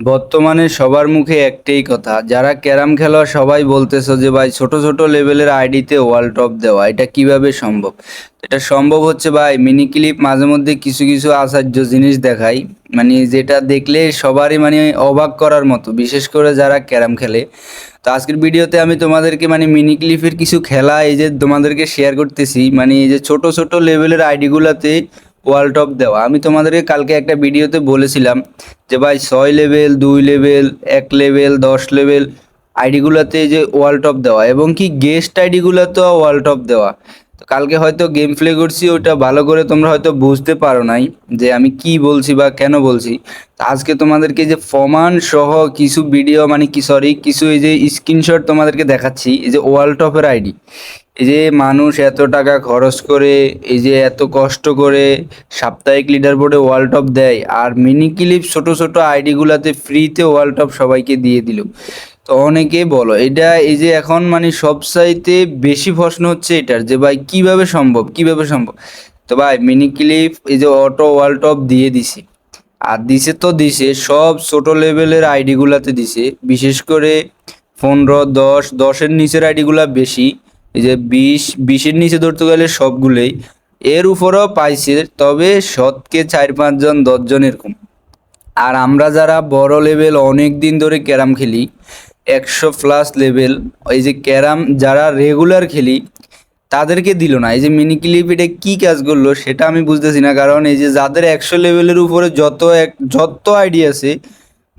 বর্তমানে সবার মুখে একটাই কথা, যারা ক্যারাম খেলোয়াড় সবাই বলতেছো যে ভাই ছোট ছোট লেভেলের আইডিতে ওয়ার্ল্ড টপ দেওয়া, এটা কীভাবে সম্ভব? এটা সম্ভব হচ্ছে ভাই মিনি ক্লিপ মাঝে মধ্যে কিছু কিছু আশ্চর্য জিনিস দেখাই মানে যেটা দেখলে সবারই মানে অবাক করার মতো, বিশেষ করে যারা ক্যারাম খেলে। তো আজকের ভিডিওতে আমি তোমাদেরকে মানে মিনি ক্লিপের কিছু খেলা এই যে তোমাদেরকে শেয়ার করতেছি মানে এই যে ছোট ছোট লেভেলের আইডিগুলোতে ওয়ার্ল্ড টপ দেওয়া। আমি তোমাদেরকে কালকে একটা ভিডিওতে বলেছিলাম যে ভাই ছয় লেভেল দুই লেভেল এক লেভেল দশ লেভেল আইডিগুলোতে যে ওয়ার্ল্ড টপ দেওয়া এবং কি গেস্ট আইডিগুলোতেও ওয়ার্ল্ড টপ দেওয়া। তো কালকে হয়তো গেম প্লে করছি ওটা ভালো করে তোমরা হয়তো বুঝতে পারো নাই যে আমি কি বলছি বা কেন বলছি। আজকে তোমাদেরকে যে প্রমাণ সহ কিছু ভিডিও মানে কি সরি কিছু এই যে স্ক্রিনশট তোমাদেরকে দেখাচ্ছি, এই যে ওয়ার্ল্ড টপের আইডি এই যে মানুষ এত টাকা খরচ করে, এই যে এত কষ্ট করে সাপ্তাহিক লিডার বোর্ডে ওয়ার্ল্ড টপ দেয়, আর মিনি ক্লিপ ছোট ছোট আইডিগুলোতে ফ্রিতে ওয়ার্ল্ড টপ সবাইকে দিয়ে দিল। তো অনেকে বলো, এটা এই যে এখন মানে সবসাইতে বেশি প্রশ্ন হচ্ছে এটার যে ভাই কীভাবে সম্ভব কীভাবে সম্ভব? তো ভাই মিনি ক্লিপ এই যে অটো ওয়ার্ল্ড টপ দিয়ে দিছে। আর দিছে তো দিছে, সব ছোট লেভেলের আইডিগুলাতে দিছে। বিশেষ করে পনেরো, দশ, দশের নিচের আইডিগুলা বেশি। এই যে বিশ, বিশের নিচে ধরতে গেলে সবগুলোই। এর উপরও পাইছে, তবে সৎকে চার পাঁচজন, দশজন এরকম। আর আমরা যারা বড় লেভেল অনেক দিন ধরে ক্যারাম খেলি একশো প্লাস লেভেল এই যে ক্যারাম যারা রেগুলার খেলি, তাদেরকে দিল না। এই যে মিনি ক্লিপ এটা কী কাজ করল সেটা আমি বুঝতেছি না। কারণ এই যে যাদের একশো লেভেলের উপরে যত এক, যত আইডি আছে,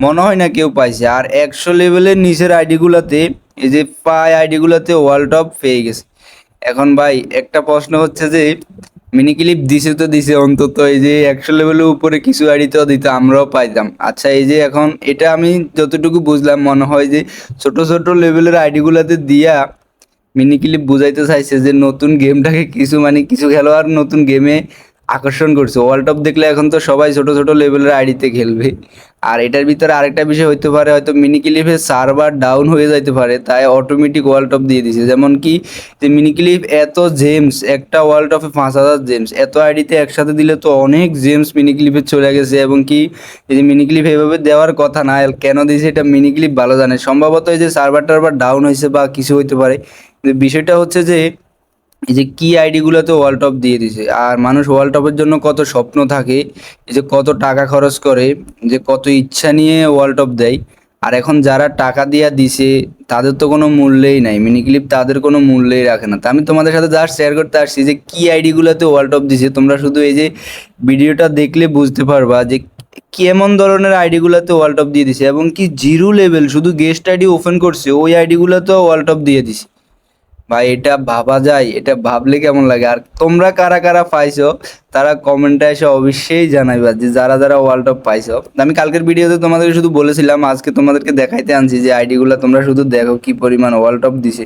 মনে হয় না কেউ পাইছে। আর একশো লেভেলের নিচের আইডিগুলোতে এই যে পায় আইডিগুলোতে ওয়ার্ল্ড টপ পেয়ে গেছে। এখন ভাই, একটা প্রশ্ন হচ্ছে যে মিনি ক্লিপ দিছে তো দিছে, অন্তত এই যে একশো লেভেলের উপরে কিছু আইডি তো দিত আমরাও পাইতাম। আচ্ছা এই যে এখন এটা আমি যতটুকু বুঝলাম, মনে হয় যে ছোট ছোট লেভেলের আইডিগুলোতে দিয়া মিনি ক্লিপ বুঝাইতে চাইছে যে নতুন গেমটাকে কিছু মানে কিছু খেলোয়াড় নতুন গেমে আকর্ষণ করছে। ওয়ার্ল্ড টপ দেখলে এখন তো সবাই ছোট ছোট লেভেলের আইডিতে খেলবে। আর এটার ভিতরে আরেকটা বিষয় হইতে পারে, হয়তো মিনি ক্লিপের সার্ভার ডাউন হয়ে যাইতে পারে, তাই অটোমেটিক ওয়ার্ল্ড টপ দিয়ে দিছে। যেমন কি যে মিনি ক্লিপ এত জেমস একটা ওয়ার্ল্ড টপে পাঁচ হাজার জেমস এত আইডিতে একসাথে দিলে তো অনেক জেমস মিনি ক্লিপে চলে গেছে। এবং কি এই যে মিনি ক্লিপ এভাবে দেওয়ার কথা না, কেন দিয়েছে এটা মিনি ক্লিপ ভালো জানে। সম্ভবত এই যে সার্ভার টার্ভার ডাউন হয়েছে বা কিছু হইতে পারে। বিষয়টা হচ্ছে যে এই যে কি আইডিগুলোতে ওয়ার্ল্ড টপ দিয়ে দিছে। আর মানুষ ওয়ার্ল্ড টপের জন্য কত স্বপ্ন থাকে, এই যে কত টাকা খরচ করে যে কত ইচ্ছা নিয়ে ওয়ার্ল্ড টপ দেয়। আর এখন যারা টাকা দিয়া দিছে, তাদের তো কোনো মূল্যই নাই। মিনি ক্লিপ তাদের কোনো মূল্যই রাখে না। তা আমি তোমাদের সাথে যা শেয়ার করতে আসছি যে কি আইডিগুলোতে ওয়ার্ল্ড টপ দিছে। তোমরা শুধু এই যে ভিডিওটা দেখলে বুঝতে পারবা যে কেমন ধরনের আইডিগুলোতে ওয়ার্ল্ড টপ দিয়ে দিছে। এবং কি জিরো লেভেল শুধু গেস্ট আইডি ওপেন করছে, ওই আইডিগুলোতেও ওয়ার্ল্ড টপ দিয়ে দিছে। ভাই, এটা ভাবা যায়, এটা ভাবলে কেমন লাগে? আর তোমরা কারা কারা পাইছো, তারা কমেন্টে এসে অবশ্যই জানাইবা যে যারা যারা ওয়ার্ল্ড টপ পাইছো। আমি কালকের ভিডিওতে তোমাদেরকে শুধু বলেছিলাম, আজকে তোমাদেরকে দেখাইতে আনছি যে আইডিগুলো তোমরা শুধু দেখো কি পরিমাণ ওয়ার্ল্ড টপ দিছে।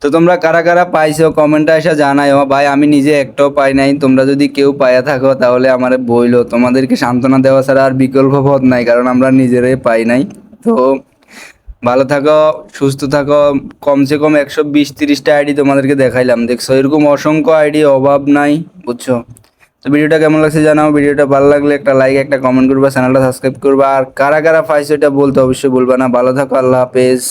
তো তোমরা কারা কারা পাইছো কমেন্টে এসে জানাইও। ভাই, আমি নিজে একটাও পাই নাই, তোমরা যদি কেউ পাইয়া থাকো, তাহলে আমার বইলো। তোমাদেরকে সান্ত্বনা দেওয়া ছাড়া আর বিকল্প পথ নাই, কারণ আমরা নিজেরাই পাই নাই। তো ভালো থাকো, সুস্থ থাকো, কমসে কম একশো বিশ, তিরিশটা আইডি তোমাদেরকে দেখাইলাম। দেখছ, এরকম অসংখ্য আইডি অভাব নাই, বুঝছ? তো ভিডিওটা কেমন লাগছে জানাও, ভিডিওটা ভালো লাগলে একটা লাইক একটা কমেন্ট করবা চ্যানেলটা সাবস্ক্রাইব করবা। আর কারা কারা পাইছো এটা বলতে অবশ্যই বলবা না। ভালো থাকো, আল্লাহ হাফেজ।